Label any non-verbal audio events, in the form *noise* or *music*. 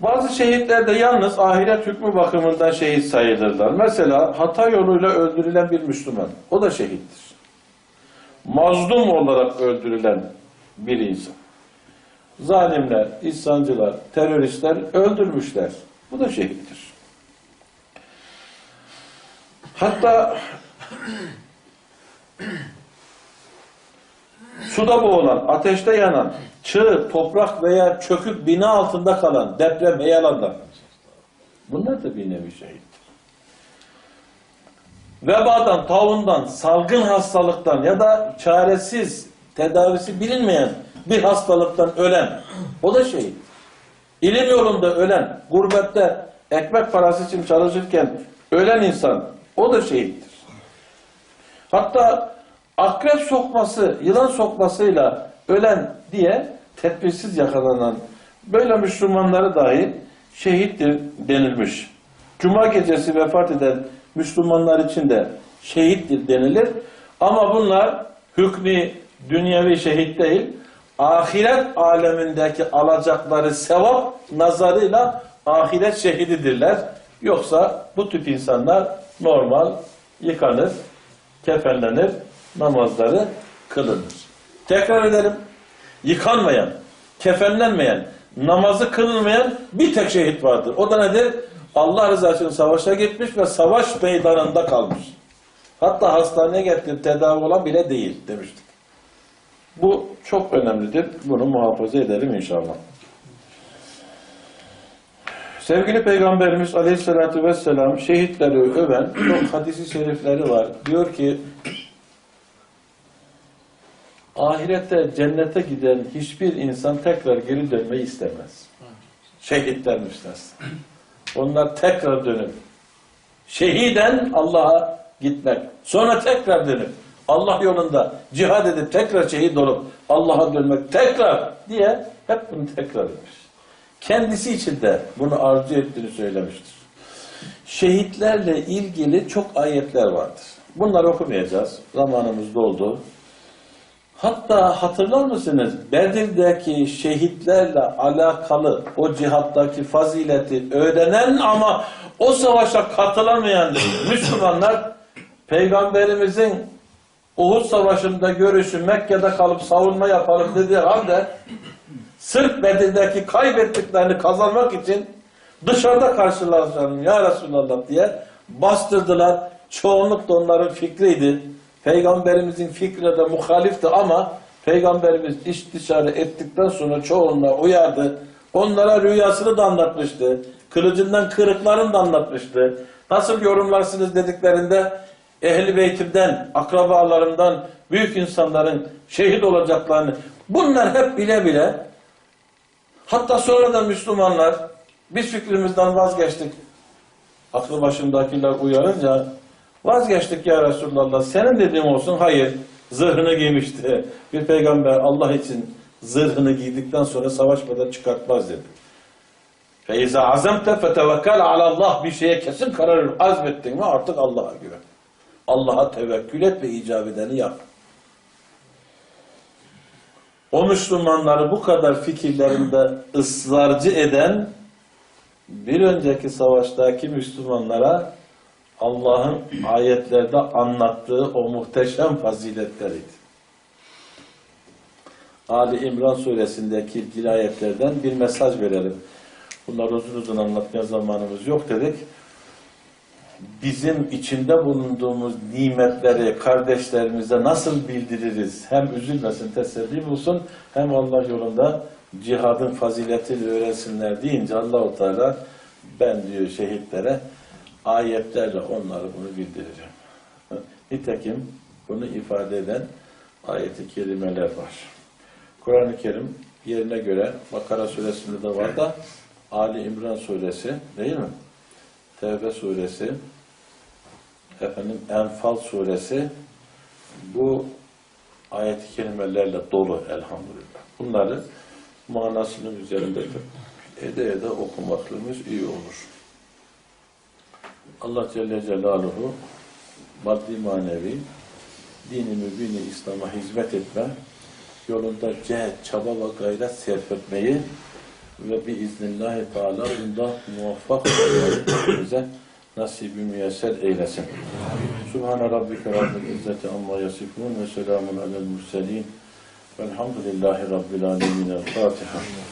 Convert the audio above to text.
Bazı şehitler de yalnız ahiret hükmü bakımından şehit sayılırlar. Mesela hata yoluyla öldürülen bir Müslüman. O da şehittir. Mazlum olarak öldürülen bir insan. Zalimler, isyancılar, teröristler öldürmüşler. Bu da şehittir. Hatta suda boğulan, ateşte yanan, çığ, toprak veya çökük bina altında kalan, deprem, heyelanlar. Bunlar da bir nevi şehittir. Vebadan, taundan, salgın hastalıktan ya da çaresiz, tedavisi bilinmeyen bir hastalıktan ölen, o da şehit. İlim yolunda ölen, gurbette ekmek parası için çalışırken ölen insan, o da şehittir. Hatta akrep sokması, yılan sokmasıyla ölen diye tedbirsiz yakalanan böyle Müslümanları dahi şehittir denilmiş. Cuma gecesi vefat eden Müslümanlar için de şehittir denilir. Ama bunlar hükmü dünyevi şehit değil, ahiret alemindeki alacakları sevap nazarıyla ahiret şehididirler. Yoksa bu tip insanlar normal yıkanır, kefenlenir, namazları kılınır. Tekrar edelim. Yıkanmayan, kefenlenmeyen, namazı kılınmayan bir tek şehit vardır. O da nedir? Allah rızası için savaşa gitmiş ve savaş meydanında kalmış. Hatta hastaneye getirip tedavi olan bile değil demiştik. Bu çok önemlidir. Bunu muhafaza edelim inşallah. Sevgili Peygamberimiz Aleyhisselatü Vesselam şehitleri öven çok hadisi şerifleri var. Diyor ki ahirette cennete giden hiçbir insan tekrar geri dönmeyi istemez. Şehitler müstesna. Onlar tekrar dönüp şehiden Allah'a gitmek. Sonra tekrar dönüp Allah yolunda cihad edip tekrar şehit olup Allah'a dönmek tekrar diye hep bunu tekrar etmiş. Kendisi için de bunu arzu ettiğini söylemiştir. Şehitlerle ilgili çok ayetler vardır. Bunları okumayacağız. Zamanımız doldu. Hatta hatırlar mısınız? Bedir'deki şehitlerle alakalı o cihattaki fazileti öğrenen ama o savaşa katılamayan *laughs* Müslümanlar Peygamberimizin Uhud Savaşı'nda görüşü Mekke'de kalıp savunma yapalım dediği halde sırf Bedir'deki kaybettiklerini kazanmak için dışarıda karşılaşalım ya Resulallah diye bastırdılar. Çoğunluk da onların fikriydi. Peygamberimizin fikrine de muhalifti ama Peygamberimiz istişare ettikten sonra çoğunluğa uyardı. Onlara rüyasını da anlatmıştı. Kılıcından kırıklarını da anlatmıştı. Nasıl yorumlarsınız dediklerinde ehli beytimden, akrabalarımdan, büyük insanların şehit olacaklarını bunlar hep bile bile hatta sonradan Müslümanlar biz fikrimizden vazgeçtik. Aklı başındakiler uyarınca Vazgeçtik ya Resulallah. Senin dediğin olsun. Hayır. Zırhını giymişti. Bir peygamber Allah için zırhını giydikten sonra savaşmadan çıkartmaz dedi. Feiza azamte fetevekkel Allah bir şeye kesin karar azmettin mi artık Allah'a güven. Allah'a tevekkül et ve icap edeni yap. O Müslümanları bu kadar fikirlerinde ısrarcı eden bir önceki savaştaki Müslümanlara Allah'ın ayetlerde anlattığı o muhteşem faziletleriydi. Ali İmran suresindeki ilgili bir mesaj verelim. Bunları uzun uzun anlatmaya zamanımız yok dedik. Bizim içinde bulunduğumuz nimetleri kardeşlerimize nasıl bildiririz? Hem üzülmesin, teselli bulsun, hem Allah yolunda cihadın faziletini öğrensinler deyince Allahu Teala ben diyor şehitlere ayetlerle onları bunu bildireceğim. Nitekim bunu ifade eden ayeti kerimeler var. Kur'an-ı Kerim yerine göre Bakara suresinde de var da Ali İmran suresi değil mi? Tevbe suresi efendim Enfal suresi bu ayet-i kerimelerle dolu elhamdülillah. Bunları manasının üzerinde ede ede okumaklığımız iyi olur. Allah Celle Celaluhu maddi manevi dini mübini İslam'a hizmet etme yolunda cehet, çaba ve gayret sarf etmeyi ve biiznillahü teala bunda muvaffak olmayı nasibi müyesser eylesin. Subhane rabbike rabbil izzeti amma yasifun ve selamun alel murselin velhamdülillahi rabbil alemin. El Fatiha.